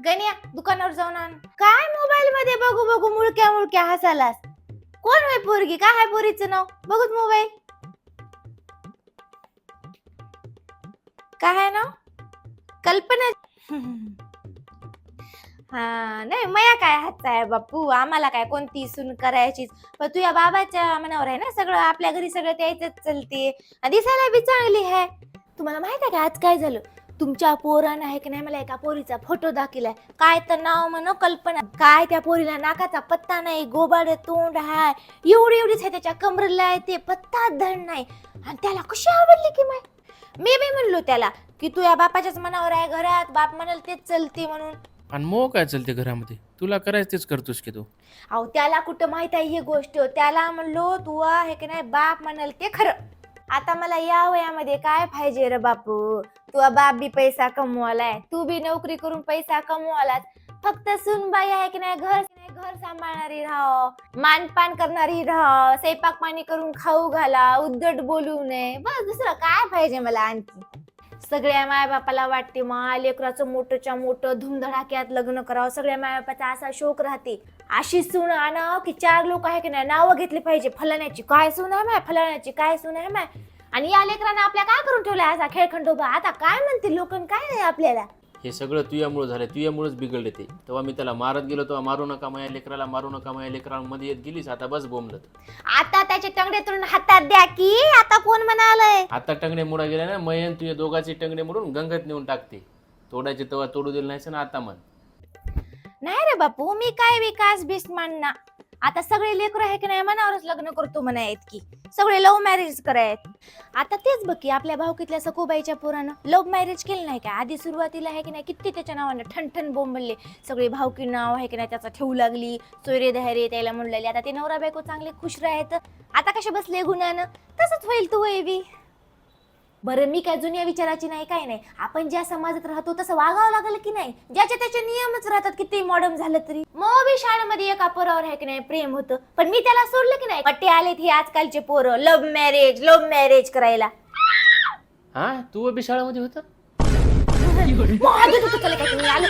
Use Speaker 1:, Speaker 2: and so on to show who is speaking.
Speaker 1: गण्या दुकानावर जाऊन आण. काय मोबाईल मध्ये बघू बघू मुळक्या मुळक्या हसालास कोण होय पोरगी? काय आहे पोरीचं नाव? बघूच मोबाईल. काय आहे नाव? कल्पना. हा नाही मया काय हात आहे बापू आम्हाला काय कोणती सून करायचीच? पण तुझ्या बाबाच्या मनावर आहे ना सगळं? आपल्या घरी सगळं त्याच चलते. दिसायला बी चांगली आहे तुम्हाला माहीत आहे का आज काय झालं? तुमच्या पोरानं आहे की नाही मला एका पोरीचा फोटो दाखिलाय काय तर नाव म्हण कल्पना. काय त्या पोरीला नाकाचा पत्ता नाही गोबाड तोंड हाय. एवढी एवढीच आहे त्याच्या कमरेला आहे ते पत्ता धड नाही. आणि त्याला कशी आवडली की माय मी बी म्हणलो त्याला की तू या बापाच्याच मनावर आहे घरात बाप म्हणाल तेच चलते म्हणून.
Speaker 2: आणि मग काय चालते घरामध्ये? तुला करायचं तेच करतोस की तू?
Speaker 1: अहो त्याला कुठं माहीत आहे ही गोष्ट? त्याला म्हणलो तू आहे की नाही बाप म्हणाल ते खरं. आता मला या वयामध्ये काय पाहिजे रे बापू? तू बाप बी पैसा कमवालाय तू बी नोकरी करून पैसा कमवालाच फक्त सुनबाई आहे की नाही घर घर सांभाळणारी राह मानपान करणारी राह स्वयंपाक पाणी करून खाऊ घाला. उद्धट बोलू नये. बस दुसरं काय पाहिजे मला आणखी? सगळ्या मायबापाला वाटते मा लेकराचं मोठंच्या मोठं धुमधडाक्यात लग्न करावं. सगळ्या मायबापाचा असा शोक राहते. अशी सून आणावं की चार लोक आहे की नाही नावं घेतली पाहिजे. फलाण्याची काय सून आहे माय? फलाण्याची काय सून आहे माय? आणि या लेकरांना आपल्या काय करून ठेवलाय असा खेळखंडोबा आता काय म्हणते लोक काय नाही आपल्याला?
Speaker 2: हे सगळं तुझ्यामुळं झालं तुझ्यामुळेच बिघडले ते. तेव्हा मी त्याला मारत गेलो तेव्हा मारू नका माझ्या लेकराला मारू नका माझ्या लेकराला मध्ये येत गेलीस आता बस बोंबलत.
Speaker 1: आता त्याचे टंगडे तोडून हातात द्या की आता कोण म्हणालय?
Speaker 2: आता टंगडे मोडा गेले ना मयन तुझ्या दोघांचे टंगडे मोडून गंगत नेऊन टाकते. तोडायचे तेव्हा तोडू दिलं नाही ना आता म्हण.
Speaker 1: नाही रे बापू मी काय विकास बिस मानना आता सगळे लेकर आहे की नाही मनावरच लग्न करतो म्हणायत की सगळे लव्ह मॅरेज करायत आता तेच बघ की आपल्या भाऊकीतल्या सखूबाईच्या पोरानं लव्ह मॅरेज केलं नाही का? आधी सुरुवातीला आहे की नाही किती त्याच्या नावानं ठणठण बोंबलले. सगळे भाऊकी नाव आहे की नाही त्याचा ठेवू लागली. सोयरे धैर्य त्याला म्हणलेली आता ते नवरा बायको चांगले खुश राहत आता कसे बसले गुन्ह्यानं? तसंच होईल तू वय बी बरं मी काय जुन्या विचाराची नाही काय नाही. आपण ज्या समाजात राहतो तसं वागावं लागलं की नाही? ज्याचे त्याचे नियमच राहतात किती मॉडर्न झालं तरी. मग बी शाळेमध्ये एका पोरावर आहे की नाही प्रेम होतं. पण मी त्याला सोडलं की नाही? पट्टे आलेत हे आजकालचे पोरं. लव्ह मॅरेज लव्ह मॅरेज करायला.
Speaker 2: हा? तू बी शाळेमध्ये होता?
Speaker 1: काय मी आलं.